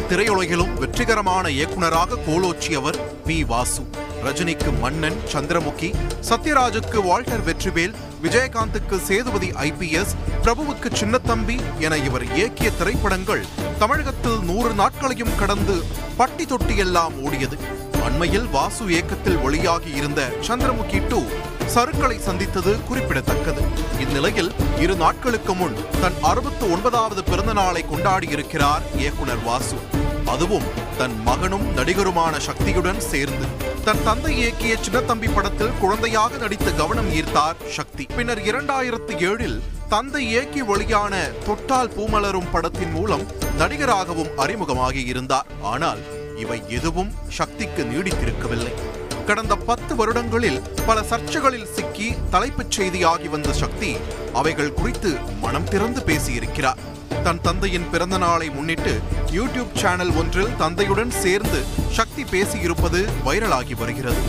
திரையுலகிலும் வெற்றிகரமான இயக்குனராக கோலோச்சியவர் பி வாசு. ரஜினிக்கு மன்னன் சந்திரமுகி சத்யராஜுக்கு வால்டர் வெற்றிவேல் விஜயகாந்துக்கு சேதுபதி ஐபிஎஸ் பிரபுவுக்கு சின்னத்தம்பி என இவர் இயக்கிய திரைப்படங்கள் தமிழகத்தில் நூறு நாட்களையும் கடந்து பட்டி தொட்டி எல்லாம் ஓடியது. அண்மையில் வாசு இயக்கத்தில் ஒளியாகி இருந்த சந்திரமுகி டூ சருக்களை சந்தித்தது குறிப்பிடத்தக்கது. இந்நிலையில் இரு நாட்களுக்கு முன் தன் அறுபத்து ஒன்பதாவது பிறந்த நாளை கொண்டாடியிருக்கிறார் இயக்குனர் வாசு. அதுவும் தன் மகனும் நடிகருமான சக்தியுடன் சேர்ந்து. தன் தந்தை இயக்கிய சின்னத்தம்பி படத்தில் குழந்தையாக நடித்து கவனம் ஈர்த்தார் சக்தி. பின்னர் இரண்டாயிரத்தி ஏழில் தந்தை இயக்கி ஒளியான தொட்டால் பூமலரும் படத்தின் மூலம் நடிகராகவும் அறிமுகமாகி இருந்தார். ஆனால் இவை எதுவும் சக்திக்கு நீடித்திருக்கவில்லை. கடந்த பத்து வருடங்களில் பல சர்ச்சைகளில் சிக்கி தலைப்புச் செய்தியாகி வந்த சக்தி அவைகள் குறித்து மனம் திறந்து பேசியிருக்கிறார். தன் தந்தையின் பிறந்த நாளை முன்னிட்டு யூடியூப் சேனல் ஒன்றில் தந்தையுடன் சேர்ந்து சக்தி பேசியிருப்பது வைரலாகி வருகிறது.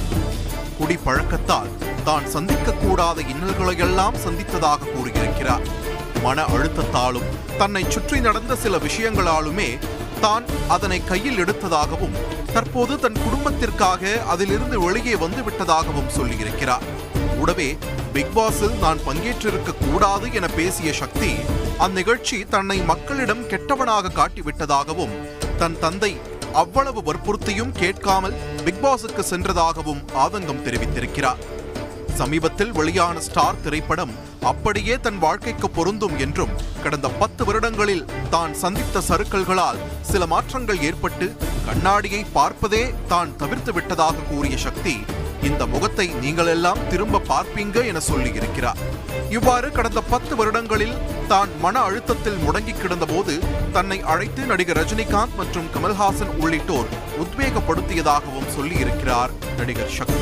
குடி பழக்கத்தால் தான் சந்திக்கக்கூடாத இன்னல்களையெல்லாம் சந்தித்ததாக கூறியிருக்கிறார். மன அழுத்தத்தாலும் தன்னை சுற்றி நடந்த சில விஷயங்களாலுமே தான் அதனை கையில் எடுத்ததாகவும் தற்போது தன் குடும்பத்திற்காக அதிலிருந்து வெளியே வந்து விட்டதாகவும் சொல்லியிருக்கிறார். கூடவே பிக் பாஸில் நான் பங்கேற்றிருக்க கூடாது என பேசிய சக்தி அந்நிகழ்ச்சி தன்னை மக்களிடம் கெட்டவனாக காட்டிவிட்டதாகவும் தன் தந்தை அவ்வளவு வற்புறுத்தியும் கேட்காமல் பிக்பாஸுக்கு சென்றதாகவும் ஆதங்கம் தெரிவித்திருக்கிறார். சமீபத்தில் வெளியான ஸ்டார் திரைப்படம் அப்படியே தன் வாழ்க்கைக்கு பொருந்தும் என்றும் கடந்த பத்து வருடங்களில் தான் சந்தித்த சறுக்கல்களால் சில மாற்றங்கள் ஏற்பட்டு கண்ணாடியை பார்ப்பதே தான் தவிர்த்து விட்டதாக கூறிய சக்தி இந்த முகத்தை நீங்கள் எல்லாம் திரும்ப பார்ப்பீங்க என சொல்லியிருக்கிறார் இவ்வாறு கடந்த பத்து வருடங்களில் தான் மன அழுத்தத்தில் முடங்கி கிடந்தபோது தன்னை அழைத்து நடிகர் ரஜினிகாந்த் மற்றும் கமல்ஹாசன் உள்ளிட்டோர் உத்வேகப்படுத்தியதாகவும் சொல்லியிருக்கிறார் நடிகர் சக்தி.